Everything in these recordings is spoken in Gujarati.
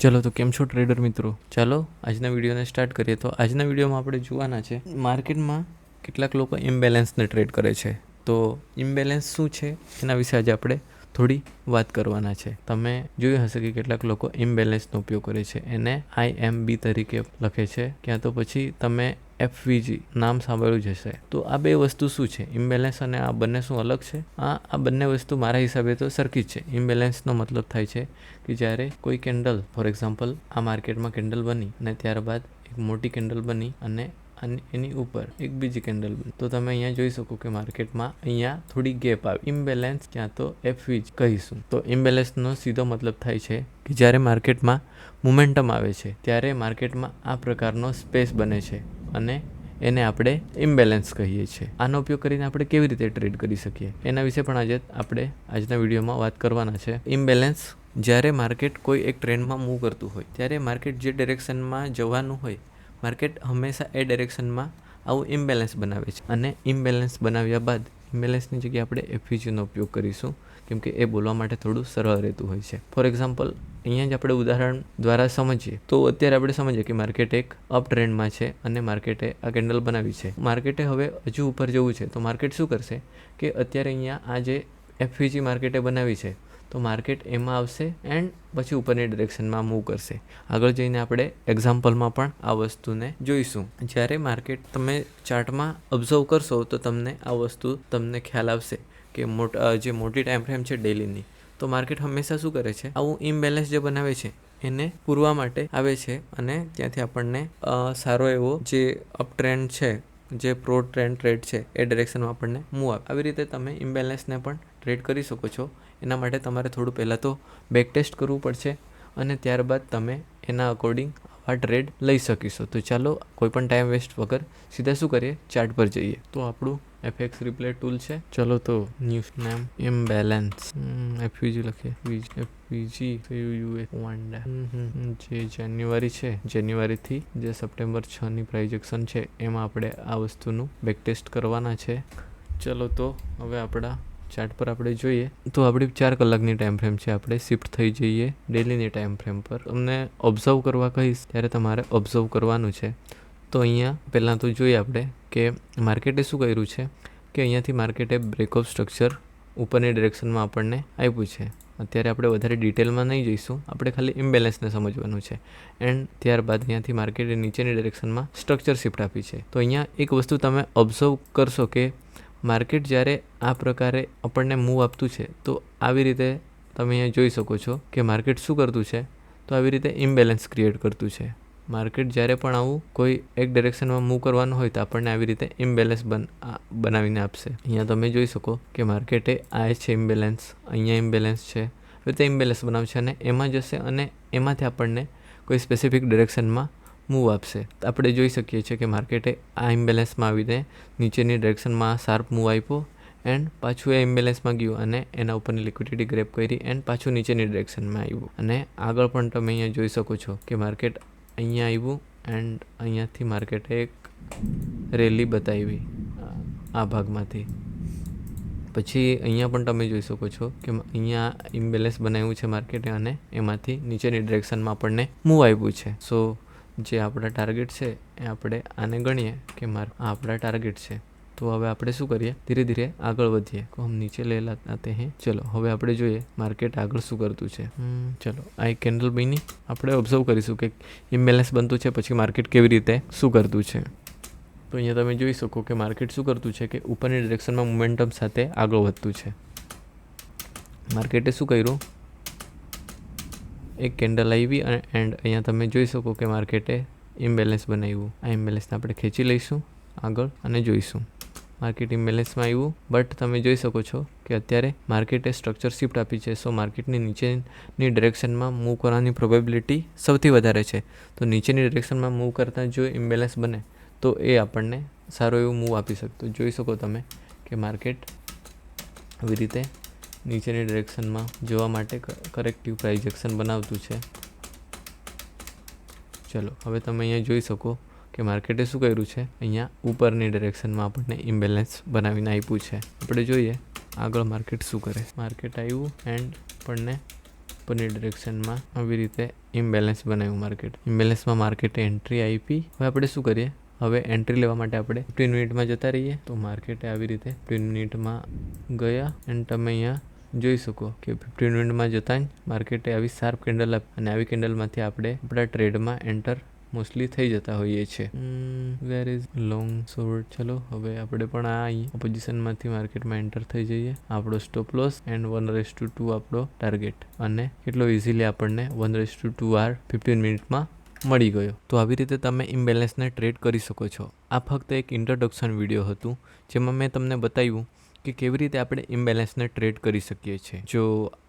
ચલો, તો કેમ છો ટ્રેડર મિત્રો? ચાલો, આજના વિડીયોને સ્ટાર્ટ કરીએ. તો આજના વિડીયોમાં આપણે જોવાના છે, માર્કેટમાં કેટલાક લોકો ઇમ્બેલેન્સને ટ્રેડ કરે છે. તો ઇમ્બેલેન્સ શું છે? એના વિશે આજે આપણે થોડી વાત કરવાના છે. તમે જોયું હશે કે કેટલાક લોકો ઇમ્બેલેન્સનો ઉપયોગ કરે છે. એને આઈ એમ બી તરીકે લખે છે. ક્યાં તો પછી તમે એફવીજી નામ સાંભળ્યું જ હશે. તો આ બે વસ્તુ શું છે? ઇમ્બેલેન્સ અને આ બંને શું અલગ છે? આ આ બંને વસ્તુ મારા હિસાબે તો સરખી જ છે. ઇમ્બેલેન્સનો મતલબ થાય છે કે જ્યારે કોઈ કેન્ડલ ફોર એક્ઝામ્પલ આ માર્કેટમાં કેન્ડલ બની અને ત્યારબાદ એક મોટી કેન્ડલ બની અને અને, એની ઉપર એક બીજી કેન્ડલ બની. તો તમે અહીંયા જોઈ શકો કે માર્કેટમાં અહીંયા થોડી ગેપ આવે. ઇમ્બેલેન્સ ક્યાં તો એફવીજ કહીશું. તો ઇમ્બેલેન્સનો સીધો મતલબ થાય છે કે જ્યારે માર્કેટમાં મોમેન્ટમ આવે છે, ત્યારે માર્કેટમાં આ પ્રકારનો સ્પેસ બને છે. અને એને આપણે ઇમ્બેલેન્સ કહીએ છીએ. આનો ઉપયોગ કરીને આપણે કેવી રીતે ટ્રેડ કરી શકીએ? એના વિશે પણ આજે આપણે આજના વિડીયોમાં વાત કરવાના છે. ઇમ્બેલેન્સ જ્યારે માર્કેટ કોઈ એક ટ્રેન્ડમાં મૂવ કરતું હોય, ત્યારે માર્કેટ જે ડિરેક્શનમાં જવાનું હોય માર્કેટ હંમેશા એ ડિરેક્શનમાં આવું ઇમ્બેલેન્સ બનાવે છે. અને ઇમ્બેલેન્સ બનાવ્યા બાદ ઇમ્બેલેન્સની જગ્યાએ આપણે એફવીજીનો ઉપયોગ કરીશું કેમકે એ બોલવા માટે થોડું સરળ રહેતું હોય છે. ફોર એક્ઝામ્પલ અહીંયા જ આપણે ઉદાહરણ દ્વારા સમજીએ, તો અત્યારે આપણે સમજીએ કે માર્કેટ એક અપ ટ્રેન્ડમાં છે અને માર્કેટે આ કેન્ડલ બનાવી છે. માર્કેટે હવે હજુ ઉપર જવું છે, તો માર્કેટ શું કરશે? કે અત્યારે અહીંયા આ જે એફવીજી માર્કેટે બનાવી છે તો માર્કેટ એમાં આવશે એન્ડ પછી ઉપરની ડિરેક્શનમાં મૂવ કરશે. આગળ જઈને આપણે એક્ઝામ્પલમાં પણ આ વસ્તુને જોઈશું. જ્યારે માર્કેટ તમે ચાર્ટમાં ઓબ્ઝર્વ કરશો તો તમને આ વસ્તુ તમને ખ્યાલ આવશે કે મોટા જે મોટી ટાઈમ ફ્રેમ છે ડેલીની. તો માર્કેટ હંમેશા શું કરે છે? આવું ઇમ્બેલેન્સ જે બનાવે છે, એને પૂરવા માટે આવે છે અને ત્યાંથી આપણને સારો એવો જે અપ ટ્રેન્ડ છે, જે પ્રો ટ્રેન્ડ ટ્રેડ છે એ ડિરેક્શનમાં આપણને મૂવ આવે. આવી રીતે તમે ઇમ્બેલેન્સને પણ ટ્રેડ કરી શકો છો. એના માટે તમારે થોડું પહેલાં તો બેક ટેસ્ટ કરવું પડશે અને ત્યારબાદ તમે એના અકોર્ડિંગ આ ટ્રેડ લઈ શકીશો. તો ચાલો, કોઈપણ ટાઈમ વેસ્ટ વગર સીધા શું કરીએ? ચાર્ટ પર જઈએ. તો આપણું એફએક્સ રિપ્લે ટૂલ છે. ચલો તો ન્યૂઝ નેમ બેલેન્સ એફયુજી લખીએ. એફયુજી યુએ વાંડા જે જાન્યુઆરી છે, જાન્યુઆરીથી જે સપ્ટેમ્બર છની પ્રાઇજેક્શન છે, એમાં આપણે આ વસ્તુનું બેક ટેસ્ટ કરવાના છે. ચલો તો હવે આપણા ચાર્ટ પર આપણે જોઈએ, તો આપણી ચાર કલાકની ટાઈમ ફ્રેમ છે. આપણે શિફ્ટ થઈ જઈએ ડેલીની ટાઈમ ફ્રેમ પર. તમને ઓબ્ઝર્વ કરવા કહીશ, ત્યારે તમારે ઓબ્ઝર્વ કરવાનું છે. તો અહીંયા પહેલાં તો જોઈએ આપણે કે માર્કેટે શું કર્યું છે કે અહીંયાથી માર્કેટે બ્રેકઅપ સ્ટ્રક્ચર ઉપરની ડિરેક્શનમાં આપણને આપ્યું છે. અત્યારે આપણે વધારે ડિટેલમાં નહીં જઈશું. આપણે ખાલી ઇમ્બેલેન્સને સમજવાનું છે. એન્ડ ત્યારબાદ અહીંયાથી માર્કેટે નીચેની ડિરેક્શનમાં સ્ટ્રક્ચર શિફ્ટ આપી છે. તો અહીંયા એક વસ્તુ તમે ઓબ્ઝર્વ કરશો કે માર્કેટ જ્યારે આ પ્રકારે આપણને મૂવ આપતું છે, તો આવી રીતે તમે અહીંયા જોઈ શકો છો કે માર્કેટ શું કરતું છે, તો આવી રીતે ઇમ્બેલેન્સ ક્રિએટ કરતું છે. માર્કેટ જ્યારે પણ આવું કોઈ એક ડિરેક્શનમાં મૂવ કરવાનું હોય તો આપણને આવી રીતે ઇમ્બેલેન્સ બન બનાવીને આપશે. અહીંયા તમે જોઈ શકો કે માર્કેટે આ છે ઇમ્બેલેન્સ અહીંયા ઇમ્બેલેન્સ છે હવે તે ઇમ્બેલેન્સ બનાવશે અને એમાં જશે અને એમાંથી આપણને કોઈ સ્પેસિફિક ડિરેક્શનમાં મૂવ આપશે આપણે જોઈ શકીએ છીએ કે માર્કેટે આ ઇમ્બેલેન્સમાં આવીને નીચેની ડિરેક્શનમાં શાર્પ મૂવ આપ્યો એન્ડ પાછું એ ઇમ્બેલેન્સમાં ગયું અને એના ઉપરની લિક્વિડિટી ગ્રેપ કરી એન્ડ પાછું નીચેની ડિરેક્શનમાં આવ્યું અને આગળ પણ તમે અહીંયા જોઈ શકો છો કે માર્કેટ અહીંયા આવ્યું એન્ડ અહીંયાથી માર્કેટે એક રેલી બતાવી આ- ભાગમાંથી. પછી અહીંયા પણ તમે જોઈ શકો છો કે અહીંયા ઇમ્બેલેન્સ બનાવ્યું છે માર્કેટે અને એમાંથી નીચેની ડિરેક્શનમાં આપણને મૂવ આવ્યું છે. સો જે આપણા ટાર્ગેટ છે એ આપણે આને ગણીએ કે માર આ આપણા ટાર્ગેટ છે. તો હવે આપણે શું કરીએ? ધીરે ધીરે આગળ વધીએ. તો હમ નીચે લે લાતે હે. ચલો, હવે આપણે જોઈએ માર્કેટ આગળ શું કરતું છે. ચલો, આ એક કેન્ડલ બની આપણે ઓબ્ઝર્વ કરીશું કે ઇમ્બેલેન્સ બનતું છે, પછી માર્કેટ કેવી રીતે શું કરતું છે. તો અહીંયા તમે જોઈ શકો કે માર્કેટ શું કરતું છે કે ઉપરની ડિરેક્શનમાં મોમેન્ટમ સાથે આગળ વધતું છે. માર્કેટે શું કર્યું? એક કેન્ડલ આવી એન્ડ અહીંયા તમે જોઈ શકો કે માર્કેટે ઇમ્બેલેન્સ બનાવ્યું. આ ઇમ્બેલેન્સને આપણે ખેંચી લઈશું, આગળ અને જોઈશું. માર્કેટ ઇમ્બેલેન્સમાં આવ્યું, બટ તમે જોઈ શકો છો કે અત્યારે માર્કેટે સ્ટ્રક્ચર શિફ્ટ આપી છે સો માર્કેટની નીચેની ડિરેક્શનમાં મૂવ કરવાની પ્રોબેબિલિટી સૌથી વધારે છે. તો નીચેની ડિરેક્શનમાં મૂવ કરતાં જો ઇમ્બેલેન્સ બને, તો એ આપણને સારું એવું મૂવ આપી શકતો. જોઈ શકો તમે કે માર્કેટ આવી રીતે નીચેની ડિરેક્શનમાં જોવા માટે કરેક્ટિવ પ્રાઇજેક્શન બનાવતું છે. ચલો, હવે તમે અહીંયા જોઈ શકો કે માર્કેટે શું કર્યું છે. અહીંયા ઉપરની ડિરેક્શનમાં આપણને ઇમ્બેલેન્સ બનાવીને આપ્યું છે. આપણે જોઈએ આગળ માર્કેટ શું કરે. માર્કેટ આવ્યું એન્ડ આપણને ઉપરની ડિરેક્શનમાં આવી રીતે ઇમ્બેલેન્સ બનાવ્યું માર્કેટ. ઇમ્બેલેન્સમાં માર્કેટે એન્ટ્રી આપી. હવે આપણે શું કરીએ? હવે એન્ટ્રી લેવા માટે આપણે ફિફ્ટીન મિનિટમાં જતા રહીએ. તો માર્કેટે આવી રીતે ફિફ્ટીન મિનિટમાં ગયા એન્ડ તમે અહીંયા જોઈ શકો કે ફિફ્ટીન મિનિટમાં જતાં જ માર્કેટે આવી શાર્પ કેન્ડલ અને આવી કેન્ડલમાંથી આપણે આપણા ટ્રેડમાં એન્ટર મોસ્ટલી થઈ જતા હોઈએ છીએ. વેર ઇઝ લોંગ શોર્ટ ચલો, હવે આપણે પણ આ અહીં પોઝિશનમાંથી માર્કેટમાં એન્ટર થઈ જઈએ. આપણો stop loss and one is to two આપણો ટાર્ગેટ અને કેટલો ઇઝીલી આપણને one race to two R fifteen મિનિટમાં મળી ગયો. તો આવી રીતે તમે ઇમ્બેલેન્સને ટ્રેડ કરી શકો છો. આ ફક્ત એક ઇન્ટ્રોડક્શન વીડિયો હતું, જેમાં મેં તમને બતાવ્યું કે કેવી રીતે આપણે ઇમ્બેલેન્સને ટ્રેડ કરી શકીએ છીએ. જો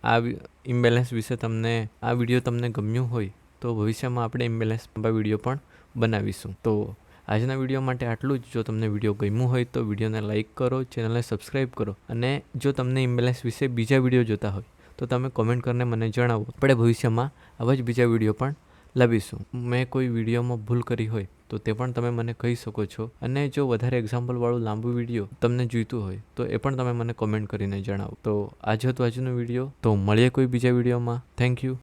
આ ઇમ્બેલેન્સ વિશે તમને, આ વીડિયો તમને ગમ્યું હોય, તો ભવિષ્યમાં આપણે ઇમ્બેલેન્સ વીડિયો પણ બનાવીશું. તો આજના વીડિયો માટે આટલું જ. જો તમને વીડિયો ગમ્યું હોય, તો વિડીયોને લાઇક કરો ચેનલને સબસ્ક્રાઈબ કરો. અને જો તમને ઇમ્બેલેન્સ વિશે બીજા વીડિયો જોતા હોય, તો તમે કોમેન્ટ કરીને મને જણાવો. આપણે ભવિષ્યમાં આવા જ બીજા વીડિયો પણ લાવીશું. મેં કોઈ વિડીયોમાં ભૂલ કરી હોય તો તે પણ તમે મને કહી શકો છો. અને જો વધારે એક્ઝામ્પલવાળું લાંબુ વીડિયો તમને જોઈતું હોય, તો એ પણ તમે મને કોમેન્ટ કરીને જણાવો. તો આજે હતું આજનો વીડિયો તો મળીએ કોઈ બીજા વિડીયોમાં થેન્ક યુ